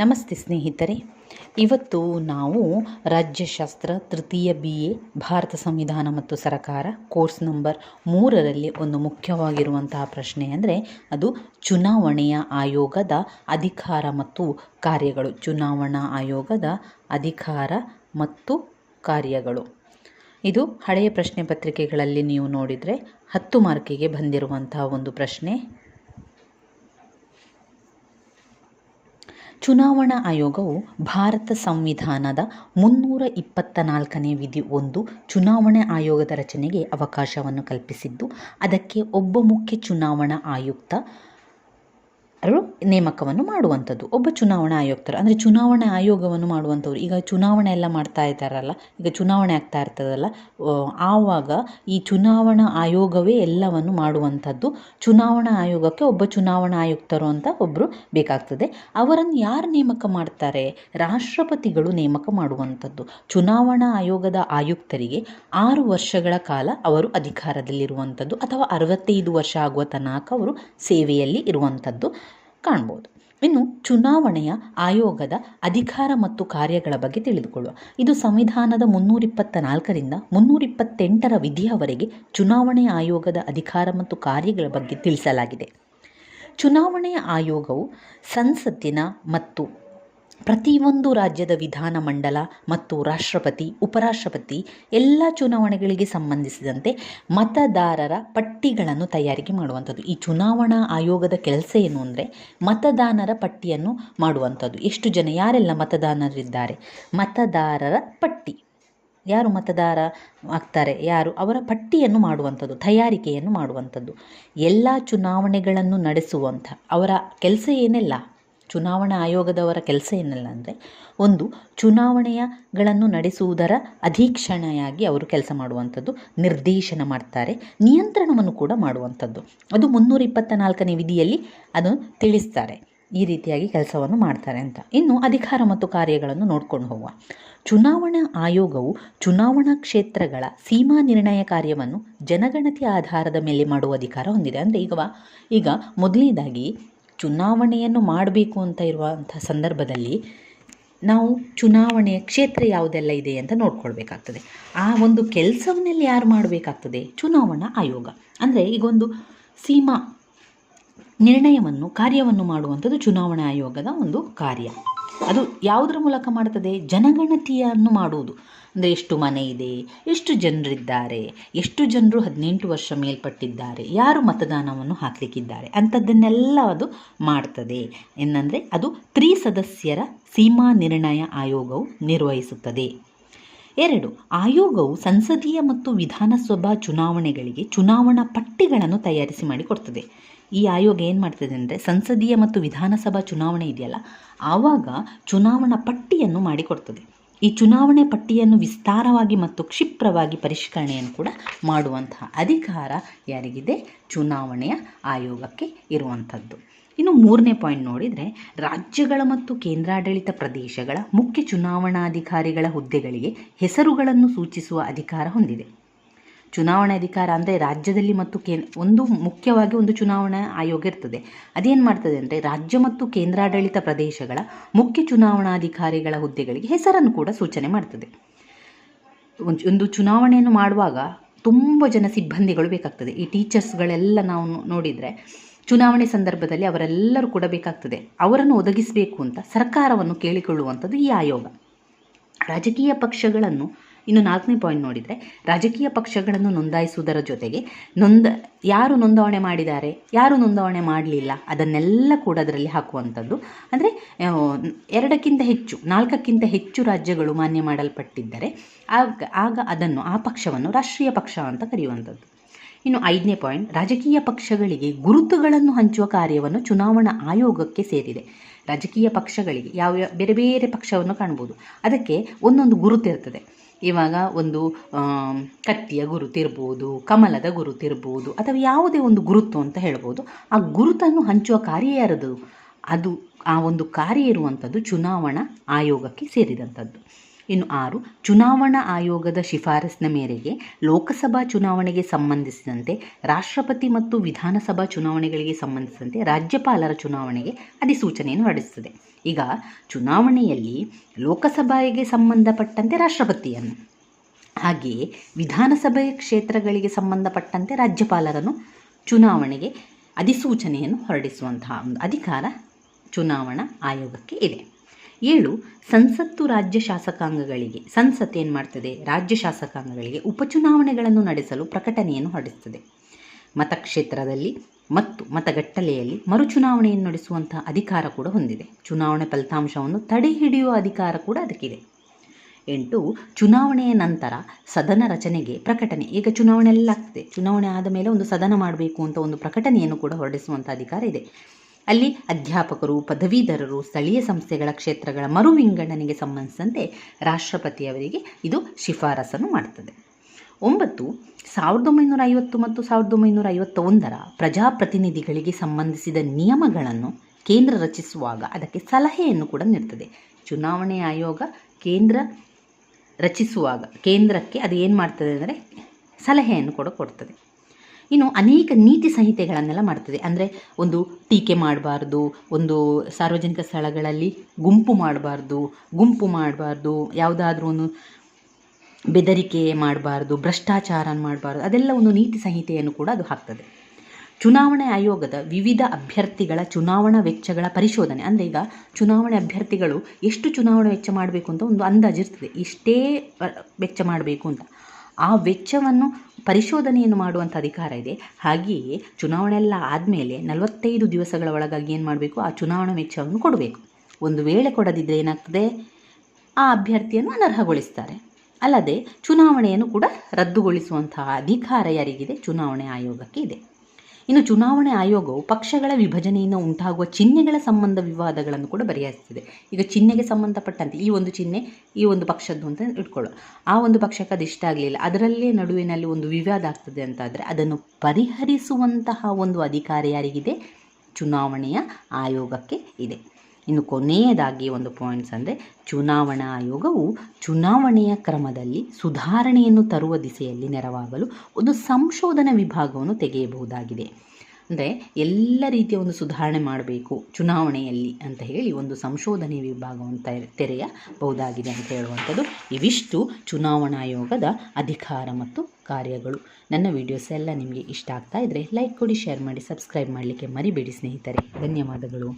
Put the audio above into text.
ನಮಸ್ತೆ ಸ್ನೇಹಿತರೆ. ಇವತ್ತು ನಾವು ರಾಜ್ಯಶಾಸ್ತ್ರ ತೃತೀಯ ಬಿ ಎ ಭಾರತ ಸಂವಿಧಾನ ಮತ್ತು ಸರಕಾರ ಕೋರ್ಸ್ ನಂಬರ್ ಮೂರರಲ್ಲಿ ಒಂದು ಮುಖ್ಯವಾಗಿರುವಂತಹ ಪ್ರಶ್ನೆ ಅಂದರೆ ಅದು ಚುನಾವಣೆಯ ಆಯೋಗದ ಅಧಿಕಾರ ಮತ್ತು ಕಾರ್ಯಗಳು. ಚುನಾವಣಾ ಆಯೋಗದ ಅಧಿಕಾರ ಮತ್ತು ಕಾರ್ಯಗಳು. ಇದು ಹಳೆಯ ಪ್ರಶ್ನೆ ಪತ್ರಿಕೆಗಳಲ್ಲಿ ನೀವು ನೋಡಿದರೆ ಹತ್ತು ಮಾರ್ಕಿಗೆ ಬಂದಿರುವಂತಹ ಒಂದು ಪ್ರಶ್ನೆ. ಚುನಾವಣಾ ಆಯೋಗವು ಭಾರತ ಸಂವಿಧಾನದ ಮುನ್ನೂರ ಇಪ್ಪತ್ತ ನಾಲ್ಕನೇ ವಿಧಿ ಒಂದು ಚುನಾವಣೆ ಆಯೋಗದ ರಚನೆಗೆ ಅವಕಾಶವನ್ನು ಕಲ್ಪಿಸಿದ್ದು, ಅದಕ್ಕೆ ಒಬ್ಬ ಮುಖ್ಯ ಚುನಾವಣಾ ಆಯುಕ್ತ ರು ನೇಮಕವನ್ನು ಮಾಡುವಂಥದ್ದು. ಒಬ್ಬ ಚುನಾವಣಾ ಆಯುಕ್ತರು, ಅಂದರೆ ಚುನಾವಣಾ ಆಯೋಗವನ್ನು ಮಾಡುವಂಥವ್ರು. ಈಗ ಚುನಾವಣೆ ಎಲ್ಲ ಮಾಡ್ತಾ ಇದ್ದಾರಲ್ಲ, ಈಗ ಚುನಾವಣೆ ಆಗ್ತಾ ಇರ್ತದಲ್ಲ ಆವಾಗ ಈ ಚುನಾವಣಾ ಆಯೋಗವೇ ಎಲ್ಲವನ್ನು ಮಾಡುವಂಥದ್ದು. ಚುನಾವಣಾ ಆಯೋಗಕ್ಕೆ ಒಬ್ಬ ಚುನಾವಣಾ ಆಯುಕ್ತರು ಅಂತ ಒಬ್ಬರು ಬೇಕಾಗ್ತದೆ. ಅವರನ್ನು ಯಾರು ನೇಮಕ ಮಾಡ್ತಾರೆ? ರಾಷ್ಟ್ರಪತಿಗಳು ನೇಮಕ ಮಾಡುವಂಥದ್ದು. ಚುನಾವಣಾ ಆಯೋಗದ ಆಯುಕ್ತರಿಗೆ ಆರು ವರ್ಷಗಳ ಕಾಲ ಅವರು ಅಧಿಕಾರದಲ್ಲಿರುವಂಥದ್ದು, ಅಥವಾ ಅರವತ್ತೈದು ವರ್ಷ ಆಗುವ ತನಕ ಅವರು ಸೇವೆಯಲ್ಲಿ ಇರುವಂಥದ್ದು. ಕಾಣ್ಬೋದು. ಇನ್ನು ಚುನಾವಣೆಯ ಆಯೋಗದ ಅಧಿಕಾರ ಮತ್ತು ಕಾರ್ಯಗಳ ಬಗ್ಗೆ ತಿಳಿದುಕೊಳ್ಳುವ. ಇದು ಸಂವಿಧಾನದ ಮುನ್ನೂರಿಪ್ಪತ್ತ ನಾಲ್ಕರಿಂದ ಮುನ್ನೂರಿಪ್ಪತ್ತೆಂಟರ ವಿಧಿಯವರೆಗೆ ಚುನಾವಣೆ ಆಯೋಗದ ಅಧಿಕಾರ ಮತ್ತು ಕಾರ್ಯಗಳ ಬಗ್ಗೆ ತಿಳಿಸಲಾಗಿದೆ. ಚುನಾವಣೆಯ ಆಯೋಗವು ಸಂಸತ್ತಿನ ಮತ್ತು ಪ್ರತಿಯೊಂದು ರಾಜ್ಯದ ವಿಧಾನಮಂಡಲ ಮತ್ತು ರಾಷ್ಟ್ರಪತಿ, ಉಪರಾಷ್ಟ್ರಪತಿ ಎಲ್ಲ ಚುನಾವಣೆಗಳಿಗೆ ಸಂಬಂಧಿಸಿದಂತೆ ಮತದಾರರ ಪಟ್ಟಿಗಳನ್ನು ತಯಾರಿಕೆ ಮಾಡುವಂಥದ್ದು. ಈ ಚುನಾವಣಾ ಆಯೋಗದ ಕೆಲಸ ಏನು ಅಂದರೆ ಮತದಾನರ ಪಟ್ಟಿಯನ್ನು ಮಾಡುವಂಥದ್ದು. ಎಷ್ಟು ಜನ, ಯಾರೆಲ್ಲ ಮತದಾನರಿದ್ದಾರೆ ಮತದಾರರ ಪಟ್ಟಿ. ಯಾರು ಮತದಾರ ಆಗ್ತಾರೆ? ಯಾರು? ಅವರ ಪಟ್ಟಿಯನ್ನು ಮಾಡುವಂಥದ್ದು, ತಯಾರಿಕೆಯನ್ನು ಮಾಡುವಂಥದ್ದು. ಎಲ್ಲ ಚುನಾವಣೆಗಳನ್ನು ನಡೆಸುವಂಥ ಅವರ ಕೆಲಸ ಏನೆಲ್ಲ? ಚುನಾವಣಾ ಆಯೋಗದವರ ಕೆಲಸ ಏನಲ್ಲ ಅಂದರೆ ಒಂದು ಚುನಾವಣೆಯಗಳನ್ನು ನಡೆಸುವುದರ ಅಧೀಕ್ಷಣೆಯಾಗಿ ಅವರು ಕೆಲಸ ಮಾಡುವಂಥದ್ದು, ನಿರ್ದೇಶನ ಮಾಡ್ತಾರೆ, ನಿಯಂತ್ರಣವನ್ನು ಕೂಡ ಮಾಡುವಂಥದ್ದು. ಅದು ಮುನ್ನೂರ ಇಪ್ಪತ್ತ ನಾಲ್ಕನೇ ವಿಧಿಯಲ್ಲಿ ಅದು ತಿಳಿಸ್ತಾರೆ, ಈ ರೀತಿಯಾಗಿ ಕೆಲಸವನ್ನು ಮಾಡ್ತಾರೆ ಅಂತ. ಇನ್ನು ಅಧಿಕಾರ ಮತ್ತು ಕಾರ್ಯಗಳನ್ನು ನೋಡ್ಕೊಂಡು ಹೋಗುವ. ಚುನಾವಣಾ ಆಯೋಗವು ಚುನಾವಣಾ ಕ್ಷೇತ್ರಗಳ ಸೀಮಾ ನಿರ್ಣಯ ಕಾರ್ಯವನ್ನು ಜನಗಣತಿ ಆಧಾರದ ಮೇಲೆ ಮಾಡುವ ಅಧಿಕಾರ ಹೊಂದಿದೆ. ಅಂದರೆ ಈಗ ಈಗ ಮೊದಲನೇದಾಗಿ ಚುನಾವಣೆಯನ್ನು ಮಾಡಬೇಕು ಅಂತ ಇರುವಂಥ ಸಂದರ್ಭದಲ್ಲಿ ನಾವು ಚುನಾವಣೆಯ ಕ್ಷೇತ್ರ ಯಾವುದೆಲ್ಲ ಇದೆ ಅಂತ ನೋಡ್ಕೊಳ್ಬೇಕಾಗ್ತದೆ. ಆ ಒಂದು ಕೆಲಸವನ್ನೆಲ್ಲ ಯಾರು ಮಾಡಬೇಕಾಗ್ತದೆ? ಚುನಾವಣಾ ಆಯೋಗ. ಅಂದರೆ ಈಗೊಂದು ಸೀಮಾ ನಿರ್ಣಯವನ್ನು, ಕಾರ್ಯವನ್ನು ಮಾಡುವಂಥದ್ದು ಚುನಾವಣಾ ಆಯೋಗದ ಒಂದು ಕಾರ್ಯ. ಅದು ಯಾವುದರ ಮೂಲಕ ಮಾಡ್ತದೆ ಜನಗಣತಿಯನ್ನು ಮಾಡುವುದು. ಅಂದರೆ ಎಷ್ಟು ಮನೆ ಇದೆ, ಎಷ್ಟು ಜನರಿದ್ದಾರೆ, ಎಷ್ಟು ಜನರು ಹದಿನೆಂಟು ವರ್ಷ ಮೇಲ್ಪಟ್ಟಿದ್ದಾರೆ, ಯಾರು ಮತದಾನವನ್ನು ಹಾಕಲಿಕ್ಕಿದ್ದಾರೆ, ಅಂಥದ್ದನ್ನೆಲ್ಲ ಅದು ಮಾಡ್ತದೆ. ಏನಂದರೆ ಅದು ತ್ರಿಸದಸ್ಯರ ಸೀಮಾ ನಿರ್ಣಯ ಆಯೋಗವು ನಿರ್ವಹಿಸುತ್ತದೆ. ಎರಡು, ಆಯೋಗವು ಸಂಸದೀಯ ಮತ್ತು ವಿಧಾನಸಭಾ ಚುನಾವಣೆಗಳಿಗೆ ಚುನಾವಣಾ ಪಟ್ಟಿಗಳನ್ನು ತಯಾರಿಸಿ ಮಾಡಿಕೊಡ್ತದೆ. ಈ ಆಯೋಗ ಏನು ಮಾಡ್ತದೆ ಅಂದರೆ ಸಂಸದೀಯ ಮತ್ತು ವಿಧಾನಸಭಾ ಚುನಾವಣೆ ಇದೆಯಲ್ಲ, ಆವಾಗ ಚುನಾವಣಾ ಪಟ್ಟಿಯನ್ನು ಮಾಡಿಕೊಡ್ತದೆ. ಈ ಚುನಾವಣೆ ಪಟ್ಟಿಯನ್ನು ವಿಸ್ತಾರವಾಗಿ ಮತ್ತು ಕ್ಷಿಪ್ರವಾಗಿ ಪರಿಷ್ಕರಣೆಯನ್ನು ಕೂಡ ಮಾಡುವಂತಹ ಅಧಿಕಾರ ಯಾರಿಗಿದೆ? ಚುನಾವಣೆಯ ಆಯೋಗಕ್ಕೆ ಇರುವಂಥದ್ದು. ಇನ್ನು ಮೂರನೇ ಪಾಯಿಂಟ್ ನೋಡಿದರೆ ರಾಜ್ಯಗಳ ಮತ್ತು ಕೇಂದ್ರಾಡಳಿತ ಪ್ರದೇಶಗಳ ಮುಖ್ಯ ಚುನಾವಣಾಧಿಕಾರಿಗಳ ಹುದ್ದೆಗಳಿಗೆ ಹೆಸರುಗಳನ್ನು ಸೂಚಿಸುವ ಅಧಿಕಾರ ಹೊಂದಿದೆ. ಚುನಾವಣಾ ಅಧಿಕಾರ ಅಂದರೆ ರಾಜ್ಯದಲ್ಲಿ ಮತ್ತು ಕೇ ಒಂದು ಮುಖ್ಯವಾಗಿ ಒಂದು ಚುನಾವಣಾ ಆಯೋಗ ಇರ್ತದೆ. ಅದೇನು ಮಾಡ್ತದೆ ಅಂದರೆ ರಾಜ್ಯ ಮತ್ತು ಕೇಂದ್ರಾಡಳಿತ ಪ್ರದೇಶಗಳ ಮುಖ್ಯ ಚುನಾವಣಾಧಿಕಾರಿಗಳ ಹುದ್ದೆಗಳಿಗೆ ಹೆಸರನ್ನು ಕೂಡ ಸೂಚನೆ ಮಾಡ್ತದೆ. ಒಂದು ಚುನಾವಣೆಯನ್ನು ಮಾಡುವಾಗ ತುಂಬ ಜನ ಸಿಬ್ಬಂದಿಗಳು ಬೇಕಾಗ್ತದೆ. ಈ ಟೀಚರ್ಸ್ಗಳೆಲ್ಲ ನಾವು ನೋಡಿದರೆ ಚುನಾವಣೆ ಸಂದರ್ಭದಲ್ಲಿ ಅವರೆಲ್ಲರೂ ಕೊಡಬೇಕಾಗ್ತದೆ ಅವರನ್ನು ಒದಗಿಸಬೇಕು ಅಂತ ಸರ್ಕಾರವನ್ನು ಕೇಳಿಕೊಳ್ಳುವಂಥದ್ದು ಈ ಆಯೋಗ. ರಾಜಕೀಯ ಪಕ್ಷಗಳನ್ನು ಇನ್ನು ನಾಲ್ಕನೇ ಪಾಯಿಂಟ್ ನೋಡಿದರೆ, ರಾಜಕೀಯ ಪಕ್ಷಗಳನ್ನು ನೋಂದಾಯಿಸುವುದರ ಜೊತೆಗೆ ನೊಂದ, ಯಾರು ನೋಂದಾವಣೆ ಮಾಡಿದ್ದಾರೆ, ಯಾರು ನೋಂದಾವಣೆ ಮಾಡಲಿಲ್ಲ, ಅದನ್ನೆಲ್ಲ ಕೂಡ ಅದರಲ್ಲಿ ಹಾಕುವಂಥದ್ದು. ಅಂದರೆ ಎರಡಕ್ಕಿಂತ ಹೆಚ್ಚು, ನಾಲ್ಕಕ್ಕಿಂತ ಹೆಚ್ಚು ರಾಜ್ಯಗಳು ಮಾನ್ಯ ಮಾಡಲ್ಪಟ್ಟಿದ್ದರೆ, ಆಗ ಆಗ ಅದನ್ನು ಆ ಪಕ್ಷವನ್ನು ರಾಷ್ಟ್ರೀಯ ಪಕ್ಷ ಅಂತ ಕರೆಯುವಂಥದ್ದು. ಇನ್ನು ಐದನೇ ಪಾಯಿಂಟ್ ರಾಜಕೀಯ ಪಕ್ಷಗಳಿಗೆ ಗುರುತುಗಳನ್ನು ಹಂಚುವ ಕಾರ್ಯವನ್ನು ಚುನಾವಣಾ ಆಯೋಗಕ್ಕೆ ಸೇರಿದೆ. ರಾಜಕೀಯ ಪಕ್ಷಗಳಿಗೆ ಯಾವ ಬೇರೆ ಬೇರೆ ಪಕ್ಷವನ್ನು ಕಾಣ್ಬೋದು. ಅದಕ್ಕೆ ಒಂದೊಂದು ಗುರುತಿರ್ತದೆ ಇವಾಗ ಒಂದು ಕತ್ತಿಯ ಗುರುತಿರ್ಬೋದು ಕಮಲದ ಗುರುತಿರ್ಬೋದು ಅಥವಾ ಯಾವುದೇ ಒಂದು ಗುರುತು ಅಂತ ಹೇಳ್ಬೋದು. ಆ ಗುರುತನ್ನು ಹಂಚುವ ಕಾರ್ಯ ಯಾರದು? ಅದು ಆ ಒಂದು ಕಾರ್ಯ ಇರುವಂಥದ್ದು ಚುನಾವಣಾ ಆಯೋಗಕ್ಕೆ ಸೇರಿದಂಥದ್ದು. ಇನ್ನು ಆರು, ಚುನಾವಣಾ ಆಯೋಗದ ಶಿಫಾರಸ್ನ ಮೇರೆಗೆ ಲೋಕಸಭಾ ಚುನಾವಣೆಗೆ ಸಂಬಂಧಿಸಿದಂತೆ ರಾಷ್ಟ್ರಪತಿ ಮತ್ತು ವಿಧಾನಸಭಾ ಚುನಾವಣೆಗಳಿಗೆ ಸಂಬಂಧಿಸಿದಂತೆ ರಾಜ್ಯಪಾಲರ ಚುನಾವಣೆಗೆ ಅಧಿಸೂಚನೆಯನ್ನು ಹೊರಡಿಸುತ್ತದೆ. ಈಗ ಚುನಾವಣೆಯಲ್ಲಿ ಲೋಕಸಭೆಗೆ ಸಂಬಂಧಪಟ್ಟಂತೆ ರಾಷ್ಟ್ರಪತಿಯನ್ನು, ಹಾಗೆಯೇ ವಿಧಾನಸಭೆ ಕ್ಷೇತ್ರಗಳಿಗೆ ಸಂಬಂಧಪಟ್ಟಂತೆ ರಾಜ್ಯಪಾಲರನ್ನು ಚುನಾವಣೆಗೆ ಅಧಿಸೂಚನೆಯನ್ನು ಹೊರಡಿಸುವಂತಹ ಒಂದು ಅಧಿಕಾರ ಚುನಾವಣಾ ಆಯೋಗಕ್ಕೆ ಇದೆ. ಏಳು, ಸಂಸತ್ತು ರಾಜ್ಯ ಶಾಸಕಾಂಗಗಳಿಗೆ. ಸಂಸತ್ ಏನು ಮಾಡ್ತದೆ? ರಾಜ್ಯ ಶಾಸಕಾಂಗಗಳಿಗೆ ಉಪಚುನಾವಣೆಗಳನ್ನು ನಡೆಸಲು ಪ್ರಕಟಣೆಯನ್ನು ಹೊರಡಿಸ್ತದೆ. ಮತಕ್ಷೇತ್ರದಲ್ಲಿ ಮತ್ತು ಮತಗಟ್ಟಲೆಯಲ್ಲಿ ಮರುಚುನಾವಣೆಯನ್ನು ನಡೆಸುವಂತಹ ಅಧಿಕಾರ ಕೂಡ ಹೊಂದಿದೆ. ಚುನಾವಣೆ ಫಲಿತಾಂಶವನ್ನು ತಡೆ ಹಿಡಿಯುವ ಅಧಿಕಾರ ಕೂಡ ಅದಕ್ಕಿದೆ. ಎಂಟು, ಚುನಾವಣೆಯ ನಂತರ ಸದನ ರಚನೆಗೆ ಪ್ರಕಟಣೆ. ಈಗ ಚುನಾವಣೆ ಎಲ್ಲ ಚುನಾವಣೆ ಆದ ಮೇಲೆ ಒಂದು ಸದನ ಮಾಡಬೇಕು ಅಂತ ಒಂದು ಪ್ರಕಟಣೆಯನ್ನು ಕೂಡ ಹೊರಡಿಸುವಂಥ ಅಧಿಕಾರ ಇದೆ. ಅಲ್ಲಿ ಅಧ್ಯಾಪಕರು, ಪದವೀಧರರು, ಸ್ಥಳೀಯ ಸಂಸ್ಥೆಗಳ ಕ್ಷೇತ್ರಗಳ ಮರು ವಿಂಗಡಣೆಗೆ ಸಂಬಂಧಿಸಿದಂತೆ ರಾಷ್ಟ್ರಪತಿಯವರಿಗೆ ಇದು ಶಿಫಾರಸನ್ನು ಮಾಡ್ತದೆ. ಒಂಬತ್ತು, ಸಾವಿರದ ಒಂಬೈನೂರ ಐವತ್ತು ಮತ್ತು ಸಾವಿರದ ಒಂಬೈನೂರ ಐವತ್ತ ಒಂದರ ಪ್ರಜಾಪ್ರತಿನಿಧಿಗಳಿಗೆ ಸಂಬಂಧಿಸಿದ ನಿಯಮಗಳನ್ನು ಕೇಂದ್ರ ರಚಿಸುವಾಗ ಅದಕ್ಕೆ ಸಲಹೆಯನ್ನು ಕೂಡ ನೀಡ್ತದೆ. ಚುನಾವಣೆ ಆಯೋಗ ಕೇಂದ್ರ ರಚಿಸುವಾಗ, ಕೇಂದ್ರಕ್ಕೆ ಅದು ಏನು ಮಾಡ್ತದೆ ಅಂದರೆ ಸಲಹೆಯನ್ನು ಕೂಡ ಕೊಡ್ತದೆ. ಇನ್ನು ಅನೇಕ ನೀತಿ ಸಂಹಿತೆಗಳನ್ನೆಲ್ಲ ಮಾಡ್ತದೆ. ಅಂದರೆ ಒಂದು ಟೀಕೆ ಮಾಡಬಾರ್ದು, ಒಂದು ಸಾರ್ವಜನಿಕ ಸ್ಥಳಗಳಲ್ಲಿ ಗುಂಪು ಮಾಡಬಾರ್ದು ಗುಂಪು ಮಾಡಬಾರ್ದು, ಯಾವುದಾದ್ರೂ ಒಂದು ಬೆದರಿಕೆ ಮಾಡಬಾರ್ದು, ಭ್ರಷ್ಟಾಚಾರ ಮಾಡಬಾರ್ದು, ಅದೆಲ್ಲ ಒಂದು ನೀತಿ ಸಂಹಿತೆಯನ್ನು ಕೂಡ ಅದು ಹಾಕ್ತದೆ. ಚುನಾವಣೆ ಆಯೋಗದ ವಿವಿಧ ಅಭ್ಯರ್ಥಿಗಳ ಚುನಾವಣಾ ವೆಚ್ಚಗಳ ಪರಿಶೋಧನೆ. ಅಂದರೆ ಈಗ ಚುನಾವಣೆ ಅಭ್ಯರ್ಥಿಗಳು ಎಷ್ಟು ಚುನಾವಣಾ ವೆಚ್ಚ ಮಾಡಬೇಕು ಅಂತ ಒಂದು ಅಂದಾಜಿರ್ತದೆ ಇಷ್ಟೇ ವೆಚ್ಚ ಮಾಡಬೇಕು ಅಂತ. ಆ ವೆಚ್ಚವನ್ನು ಪರಿಶೋಧನೆಯನ್ನು ಮಾಡುವಂಥ ಅಧಿಕಾರ ಇದೆ. ಹಾಗೆಯೇ ಚುನಾವಣೆ ಎಲ್ಲ ಆದಮೇಲೆ ನಲವತ್ತೈದು ದಿವಸಗಳ ಒಳಗಾಗಿ ಏನು ಮಾಡಬೇಕು? ಆ ಚುನಾವಣಾ ವೆಚ್ಚವನ್ನು ಕೊಡಬೇಕು. ಒಂದು ವೇಳೆ ಕೊಡದಿದ್ದರೆ ಏನಾಗ್ತದೆ? ಆ ಅಭ್ಯರ್ಥಿಯನ್ನು ಅನರ್ಹಗೊಳಿಸ್ತಾರೆ. ಅಲ್ಲದೆ ಚುನಾವಣೆಯನ್ನು ಕೂಡ ರದ್ದುಗೊಳಿಸುವಂತಹ ಅಧಿಕಾರ ಯಾರಿಗಿದೆ? ಚುನಾವಣೆ ಆಯೋಗಕ್ಕೆ ಇದೆ. ಇನ್ನು ಚುನಾವಣೆ ಆಯೋಗವು ಪಕ್ಷಗಳ ವಿಭಜನೆಯಿಂದ ಉಂಟಾಗುವ ಚಿಹ್ನೆಗಳ ಸಂಬಂಧ ವಿವಾದಗಳನ್ನು ಕೂಡ ಬಗೆಹರಿಸ್ತದೆ ಈಗ ಚಿಹ್ನೆಗೆ ಸಂಬಂಧಪಟ್ಟಂತೆ ಈ ಒಂದು ಚಿಹ್ನೆ, ಈ ಒಂದು ಪಕ್ಷದ್ದು ಅಂತ ಇಟ್ಕೊಳ್ಳೋ ಆ ಒಂದು ಪಕ್ಷಕ್ಕೆ ಅದು ಇಷ್ಟ ಆಗಲಿಲ್ಲ. ಅದರಲ್ಲೇ ನಡುವಿನಲ್ಲಿ ಒಂದು ವಿವಾದ ಆಗ್ತದೆ ಅಂತಾದರೆ ಅದನ್ನು ಪರಿಹರಿಸುವಂತಹ ಒಂದು ಅಧಿಕಾರ ಯಾರಿಗಿದೆ? ಚುನಾವಣೆಯ ಆಯೋಗಕ್ಕೆ ಇದೆ. ಇನ್ನು ಕೊನೆಯದಾಗಿ ಒಂದು ಪಾಯಿಂಟ್ಸ್ ಅಂದರೆ ಚುನಾವಣಾ ಆಯೋಗವು ಚುನಾವಣೆಯ ಕ್ರಮದಲ್ಲಿ ಸುಧಾರಣೆಯನ್ನು ತರುವ ದಿಸೆಯಲ್ಲಿ ನೆರವಾಗಲು ಒಂದು ಸಂಶೋಧನಾ ವಿಭಾಗವನ್ನು ತೆಗೆಯಬಹುದಾಗಿದೆ. ಅಂದರೆ ಎಲ್ಲ ರೀತಿಯ ಒಂದು ಸುಧಾರಣೆ ಮಾಡಬೇಕು ಚುನಾವಣೆಯಲ್ಲಿ ಅಂತ ಹೇಳಿ ಒಂದು ಸಂಶೋಧನೆ ವಿಭಾಗವನ್ನು ತೆರೆ, ತೆರೆಯಬಹುದಾಗಿದೆ ಅಂತ ಹೇಳುವಂಥದ್ದು ಇವಿಷ್ಟು ಚುನಾವಣಾ ಆಯೋಗದ ಅಧಿಕಾರ ಮತ್ತು ಕಾರ್ಯಗಳು. ನನ್ನ ವಿಡಿಯೋಸ್ ಎಲ್ಲ ನಿಮಗೆ ಇಷ್ಟ ಆಗ್ತಾ ಇದ್ದರೆ ಲೈಕ್ ಕೊಡಿ ಶೇರ್ ಮಾಡಿ ಸಬ್ಸ್ಕ್ರೈಬ್ ಮಾಡಲಿಕ್ಕೆ ಮರಿಬೇಡಿ ಸ್ನೇಹಿತರೆ. ಧನ್ಯವಾದಗಳು.